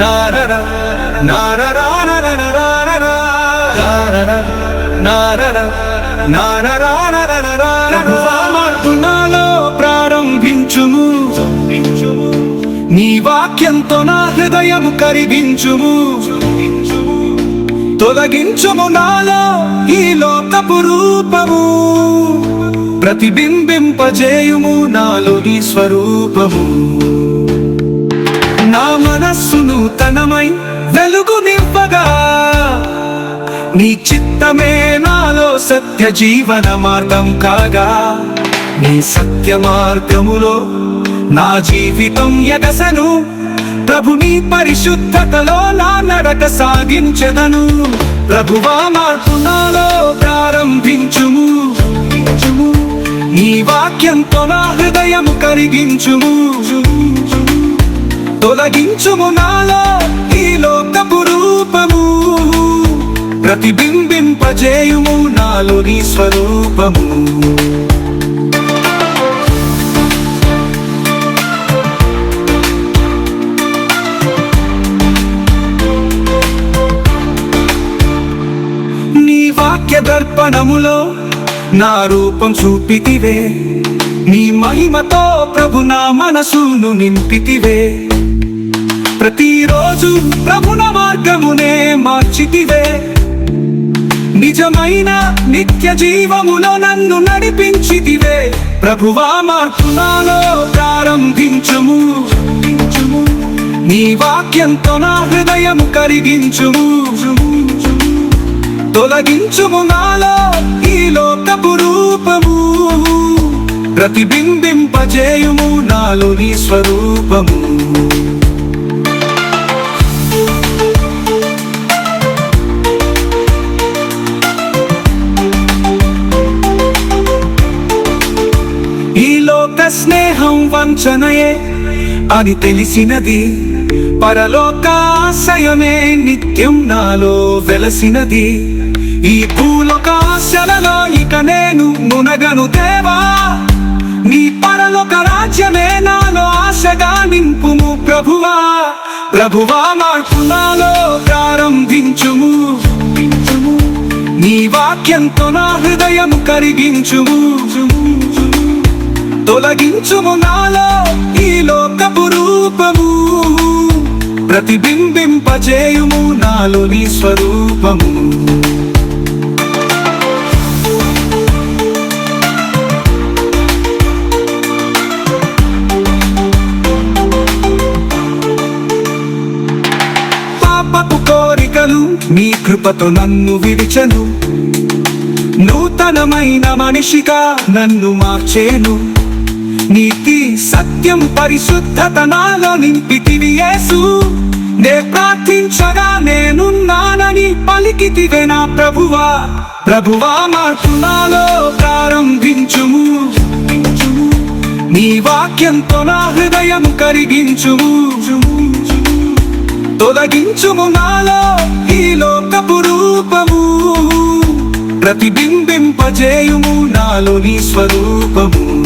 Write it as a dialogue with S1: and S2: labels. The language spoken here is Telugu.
S1: నారర ప్రారంభించుము నీ వాక్యంతో నా హృదయం కరిగించుము. తొలగించుము నాలో ఈ లోకపు రూపము. ప్రతిబింబింపజేయుము నాలో నీ స్వరూపము. నా మనస్సును తనమై వెలుగు నింపగా నీ చిత్తమే నాలో సత్య జీవన మార్గం కాగా నీ సత్య మార్గములో నా జీవితం ఎగసను. ప్రభు నీ పరిశుద్ధతలో నా నడక సాగించెదను. ప్రభువా మార్పు నాలో ప్రారంభించుము. నీ వాక్యంతో నా హృదయం కరిగించుము. తొలగించుము నాలో ఈ లోకపు రూపము. ప్రతిబింబింపజేయుము నాలో నీ స్వరూపము. నీ వాక్య దర్పణములో నా రూపం చూపితివే. నీ మహిమతో ప్రభు నా మనసును నింపితివే. ప్రతిరోజు ప్రభున మార్గమునే మార్చితివే. నిజమైన నిత్య జీవములో నన్ను నడిపించితివే. ప్రభువా మార్పునాలో ప్రారంభించుము. నీ వాక్యంతో నా హృదయము కరిగించుము. తొలగించుము నాలో ఈ లోకపు రూపము. ప్రతిబింబింపజేయుము నాలో నీ స్వరూపము. వంచనయే అని తెలిసినది. పరలోకాశయమే నిత్యం నాలో వెలసినది. ఈ భూలోక ఇక నేను మునగను దేవా. నీ పరలోక రాజ్యమే నాలో ఆశగా నింపుము ప్రభువా. ప్రభువా మార్పు నాలో ప్రారంభించుము. నీ వాక్యంతో నా హృదయం కరిగించుము. తొలగించుము నాలో ఈ లోకపు రూపము. ప్రతిబింబింపజేయుము నాలో నీ స్వరూపము. పాపపు కోరికలు నీ కృపతో నన్ను విడిచను. నూతనమైన మనిషిగా నన్ను మార్చేను. నీతి సత్యం పరిశుద్ధత నాలో నింపితివి యేసు. నే ప్రార్థించగా నేనున్నానని పలికితివే నా ప్రభువా. ప్రభువా మార్పు నాలో ప్రారంభించుము. నీ వాక్యంతో నా హృదయం కరిగించుము. తొలగించుము నాలో ఈ లోకపు రూపము. ప్రతిబింబింపజేయుము నాలో నీ స్వరూపము.